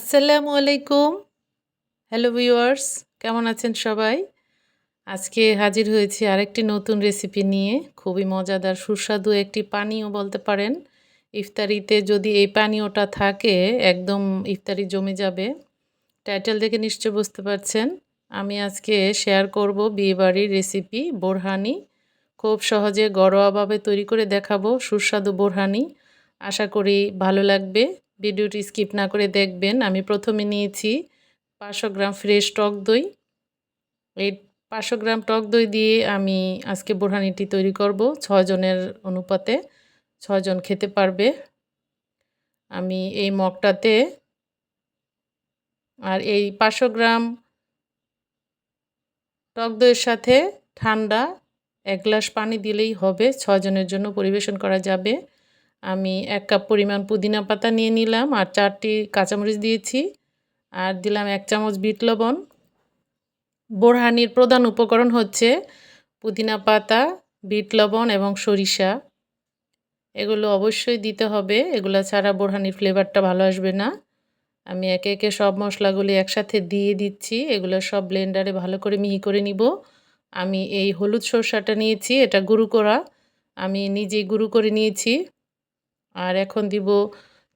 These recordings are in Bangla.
আসসালামু আলাইকুম। হ্যালো ভিউয়ার্স কেমন আছেন সবাই? আজকে হাজির হয়েছি আরেকটি নতুন রেসিপি নিয়ে। খুবই মজাদার, সুস্বাদু একটি পানীয় বলতে পারেন। ইফতারিতে যদি এই পানীয়টা থাকে, একদম ইফতারি জমে যাবে। টাইটেল দেখে নিশ্চয় বুঝতে পারছেন। আমি আজকে শেয়ার করব বিয়েবাড়ির রেসিপি বোরহানি। খুব সহজে ঘরোয়াভাবে তৈরি করে দেখাবো সুস্বাদু বোরহানি। আশা করি ভালো লাগবে। ভিডিওটি স্কিপ না করে দেখবেন। আমি প্রথমে নিয়েছি পাঁচশো গ্রাম ফ্রেশ টক দই। এই পাঁচশো গ্রাম টক দই দিয়ে আমি আজকে বোরহানিটি তৈরি করব ছজনের অনুপাতে। ছজন খেতে পারবে। আমি এই মগটাতে আর এই পাঁচশো গ্রাম টক দইয়ের সাথে ঠান্ডা এক গ্লাস পানি দিলেই হবে। ছজনের জন্য পরিবেশন করা যাবে। আমি এক কাপ পরিমাণ পুদিনা পাতা নিয়ে নিলাম আর চারটি কাঁচামরিচ দিয়েছি। আর দিলাম এক চামচ বিট লবণ। বোরহানির প্রধান উপকরণ হচ্ছে পুদিনা পাতা, বিট লবণ এবং সরিষা। এগুলো অবশ্যই দিতে হবে। এগুলো ছাড়া বোরহানির ফ্লেভারটা ভালো আসবে না। আমি একে একে সব মশলাগুলি একসাথে দিয়ে দিচ্ছি। এগুলো সব ব্লেন্ডারে ভালো করে মিহি করে নিব। আমি এই হলুদ সরষাটা নিয়েছি। এটা গুঁড়ো করা। আমি নিজেই গুঁড়ো করে নিয়েছি। আর এখন দিব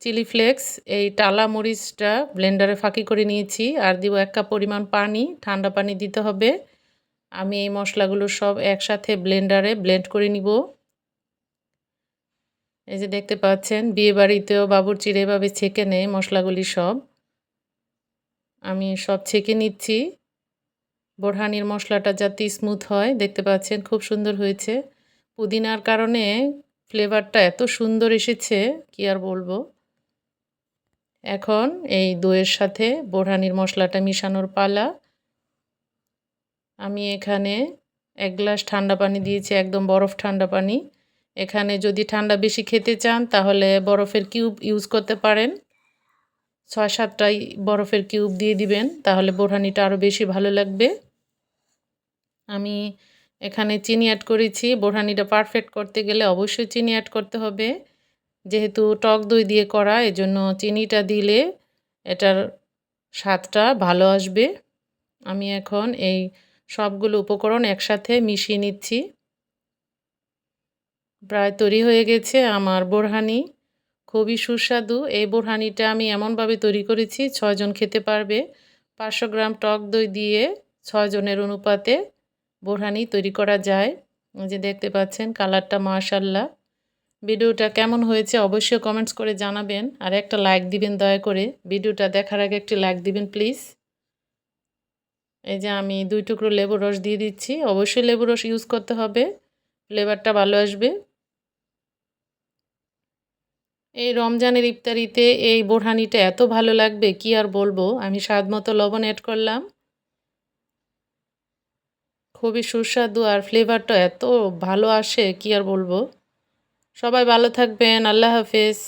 চিলি ফ্লেক্স। এই টালা মরিচটা ব্লেন্ডারে ফাঁকি করে নিয়েছি। আর দিব এক কাপ পরিমাণ পানি, ঠান্ডা পানি দিতে হবে। আমি এই মশলাগুলো সব একসাথে ব্লেন্ডারে ব্লেন্ড করে নিব। এই যে দেখতে পাচ্ছেন বিয়ে বাড়িতেও বাবুরচির এভাবে ছেঁকে নেয় মশলাগুলি সব। আমি সব ছেঁকে নিচ্ছি। বোরহানির মশলাটা যাতে স্মুথ হয়, দেখতে পাচ্ছেন, খুব সুন্দর হয়েছে। পুদিনার কারণে ফ্লেভারটা এত সুন্দর এসেছে, কি আর বলব? এখন এই দইয়ের সাথে বোরহানির মশলাটা মিশানোর পালা। আমি এখানে এক গ্লাস ঠান্ডা পানি দিয়েছি, একদম বরফ ঠান্ডা পানি। এখানে যদি ঠান্ডা বেশি খেতে চান, তাহলে বরফের কিউব ইউজ করতে পারেন। ছয় সাতটাই বরফের কিউব দিয়ে দিবেন, তাহলে বোরহানিটা আরও বেশি ভালো লাগবে। আমি এখানে চিনি অ্যাড করেছি। বোরহানিটা পারফেক্ট করতে গেলে অবশ্যই চিনি অ্যাড করতে হবে। যেহেতু টক দই দিয়ে করা, এজন্য চিনিটা দিলে এটার স্বাদটা ভালো আসবে। আমি এখন এই সবগুলো উপকরণ একসাথে মিশিয়ে নিচ্ছি। প্রায় তৈরি হয়ে গেছে আমার বোরহানি। খুবই সুস্বাদু। এই বোরহানিটা আমি এমনভাবে তৈরি করেছি, ছয়জন খেতে পারবে। পাঁচশো গ্রাম টক দই দিয়ে ছয়জনের অনুপাতে বোরহানি তৈরি করা যায়। যে দেখতে পাচ্ছেন কালারটা মাশাল্লাহ ভিডিওটা কেমন হয়েছে অবশ্যই কমেন্টস করে জানাবেন। আর একটা লাইক দিবেন দয়া করে। ভিডিওটা দেখার আগে একটি লাইক দিবেন প্লিজ এই যে আমি দুই টুকরো লেবু রস দিয়ে দিচ্ছি। অবশ্যই লেবু রস ইউজ করতে হবে। ফ্লেভারটা ভালো আসবে। এই রমজানের ইফতারিতে এই বোরহানিটা এত ভালো লাগবে, কি আর বলব? আমি স্বাদ মতো লবণ অ্যাড করলাম। খুবই সুস্বাদু আর ফ্লেভারটা এত ভালো আসে, কি আর বলব? সবাই ভালো থাকবেন, আল্লাহ হাফেজ।